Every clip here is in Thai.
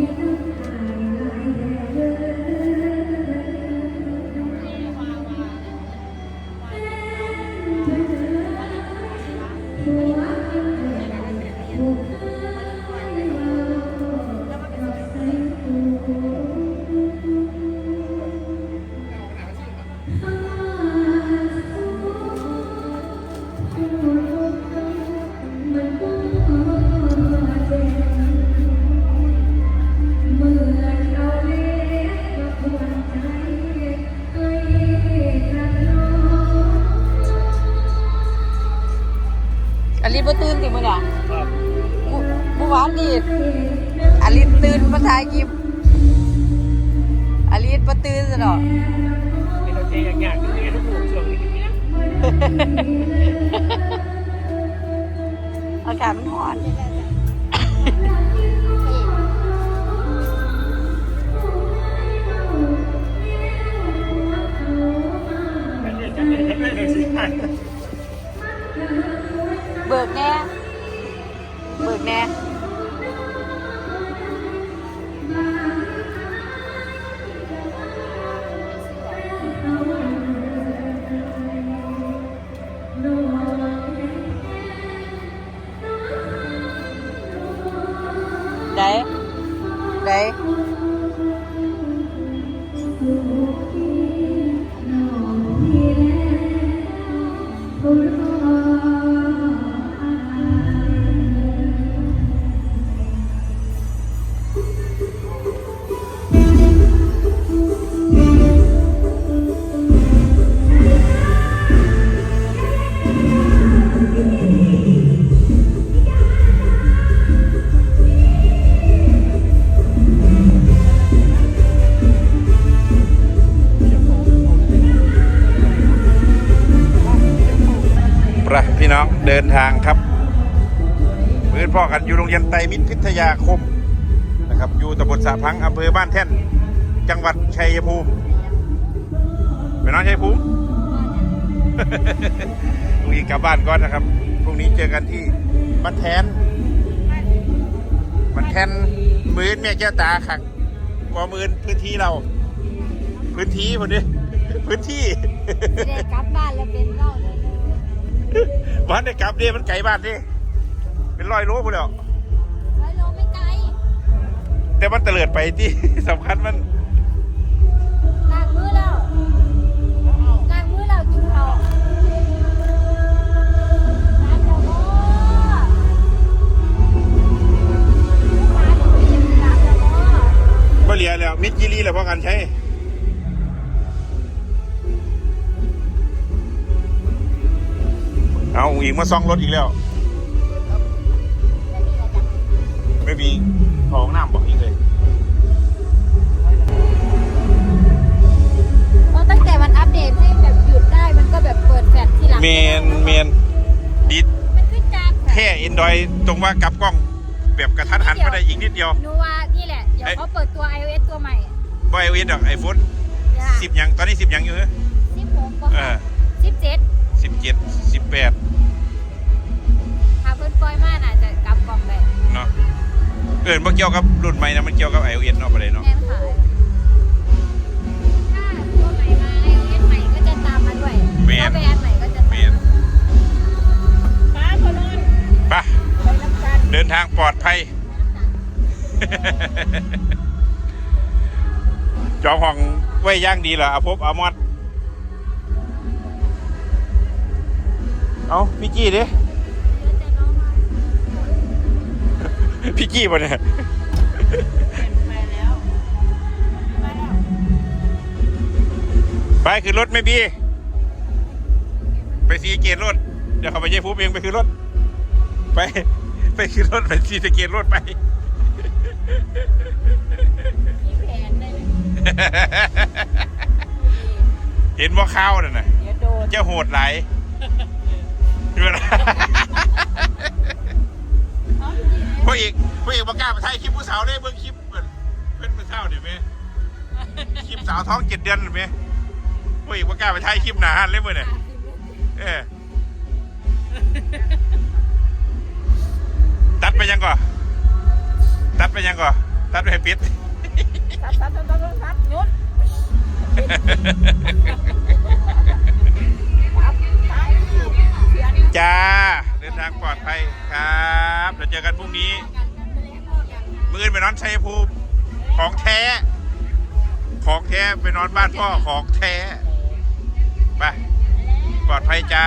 Yeah. บ่ตื่นติมื่อน่ะเมื่อวานนี่อลินตื่นมาถ่ายคลิปอลิประตื่นซะดอเป็นโอเคอยากๆคือทุกผู้ช่วงนี้เนี่ยอากาศมันร้อน เบิกแน่ เบิกแน่ได้ เดินทางครับมือพ่อกันอยู่โรงเรียนไตรมิตรพิทยาคมนะครับอยู่ตำบลสะพังอำเภอบ้านแท่น จังหวัดชัยภูมิไปน้องชัยภูมิลุงอีกกลับบ้านก่อนนะครับพรุ่งนี้เจอกันที่บ้านแทนบ้านแทนมือนแม่เจ้าตาขักกว่ามือนพื้นที่เรา พื้นที่คนนี้พื้นที่จะได้กลับบ้านแล้วเป็นเล่าเลย บ้านได้กลับเดีมันไกลบ้านดิเป็นร้อยโลพุ่นแล้ว ร้อยโลไม่ไกล แต่มันเตลิดไปที่ สำคัญมัน มาซ่องรถอีกแล้ว ไม่มีของน้ำบอกอีกเลยเพราะตั้งแต่มันอัปเดตให้แบบหยุดได้มันก็แบบเปิดแฟลชทีหลังเมนเมนดีดมันขึ้นจานแค่อินดอยตรงว่ากลับกล้องแบบกระทันหันมาได้อีกนิดเดียวหนูว่านี่แหละ เดี๋ยวเขาเปิดตัว iOS ตัวใหม่บ่ไอเอ็ดอกไอโฟนสิบยัง ตอนนี้สิบยังอยู่เหรอสิบหกเออสิบเจ็ดสิบเจ็ดสิบแปดหาเพิ่น ปล่อยมาน่าจะกลับกล่องได้เนาะเกิดมาเกี่ยวกับรุ่นใหม่นะมันเกี่ยวกับไอโอเอ็นเนาะไปเลยเนาะแน่นขายถ้าตัวใหม่มา iOS ใหม่ก็จะตามมาด้วยแมนถ้าไปอันใหม่ก็จะเมตามนป้าพอนอนไปะไปรับการเดินทางปลอดภัย จองห้องไว้ย่างดีเหรออาภพอามอดเอาพี่จี้ดิ พี่จี้ป่ะเนี่ยไปแล้วไปแล้วไปคือรถไม่บีไปสีเกตรถ เดี๋ยวเขาไปเย่ฟูเองไปคือรถ ไป ไปคือรถไปสีสะเกตรถไปมีแผนได้เลยเห็นว่าข้าวน่ะนะเดี๋ยวโดนจะโหดไหลายเวลา พวกอีกพวกอีกประกล้าศมาถ่ายคลิปผู้สาวเลยเบิ่งคลิปเพิ่นเพิ่นเป็นเศร้าเดี๋ยวไหมคลิปสาวท้องเจ็ดเดือนเห็นไหมพวกอีกประกล้าศมาถ่ายคลิปหนาหันเลยเมื่อเนี่ยเออตัดไปยังก่อนตัดไปยังก่อนตัดไปให้ปิดซับซับซับซับซับหยุด จ้า เดินทางปลอดภัยครับเราเจอกันพรุ่งนี้ มืออื่นไปนอนชัยภูมิของแท้ ของแท้ไปนอนบ้านพ่อของแท้ ไป ปลอดภัยจ้า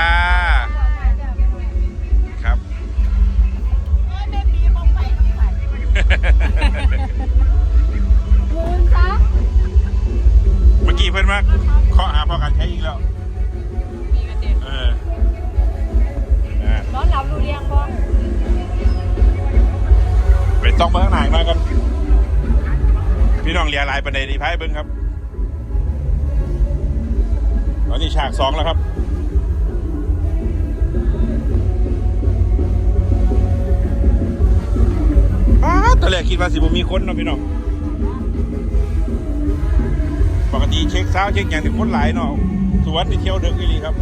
ครับไม่มีมองไปต้องไปมูนซะเมื่อกี้เพื่อนมาเคาะหาพ่อการใช้อีกแล้ว อ่าร้อนหลับรู้เรียงบ่ต้องมาข้างหน้ามากัน พี่น้องเรียลายประเด็นดีพายเบิ้งครับตอนนี้ฉากสองแล้วครับอตอนแรกคิดว่าสิบมีคนเนาะพี่น้องปกติเช็คเช้าเช็คอย่างที่คนหลายเนาะสวนที่เที่ยวเดึกอีหลีครับ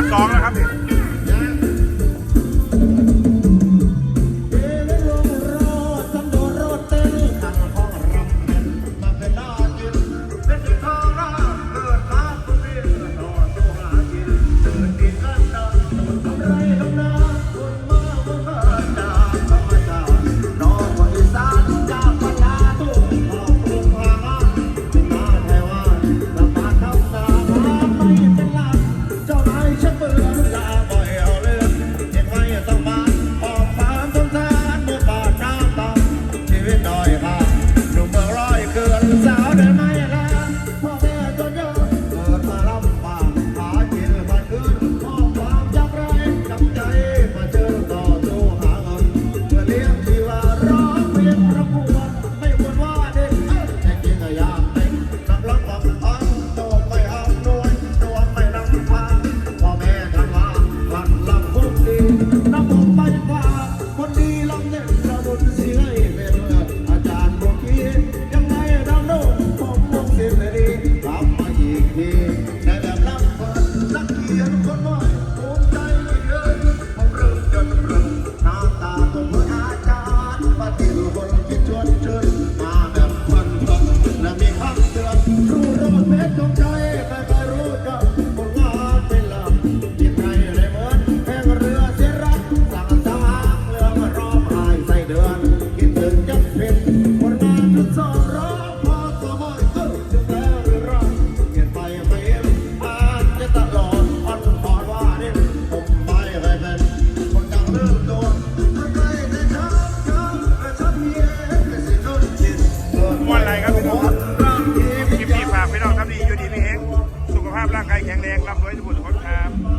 ากสองแล้วครับ